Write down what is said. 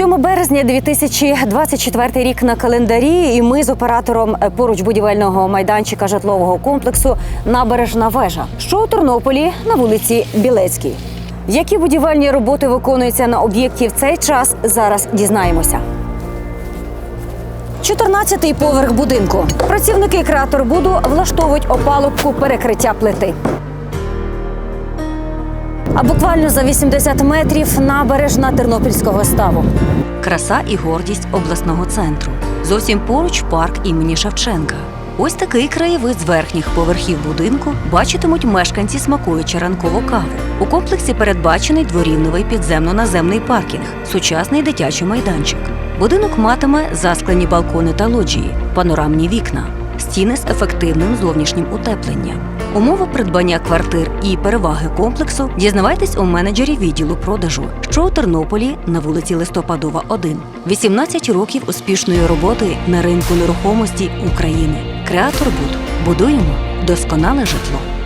7 березня 2024 рік на календарі, і ми з оператором е, поруч будівельного майданчика житлового комплексу Набережна вежа, що у Тернополі на вулиці Білецькій. Які будівельні роботи виконуються на об'єкті в цей час? Зараз дізнаємося. 14-й поверх будинку. Працівники Креаторбуду влаштовують опалубку перекриття плити. А буквально за 80 метрів набережна Тернопільського ставу. Краса і гордість обласного центру. Зовсім поруч парк імені Шевченка. Ось такий краєвид з верхніх поверхів будинку бачитимуть мешканці, смакуючи ранкову каву. У комплексі передбачений дворівневий підземно-наземний паркінг, сучасний дитячий майданчик. Будинок матиме засклені балкони та лоджії, панорамні вікна, стіни з ефективним зовнішнім утепленням. Умови придбання квартир і переваги комплексу дізнавайтесь у менеджері відділу продажу, що у Тернополі на вулиці Листопадова, 1. 18 років успішної роботи на ринку нерухомості України. Креатор Буд. Будуємо досконале житло.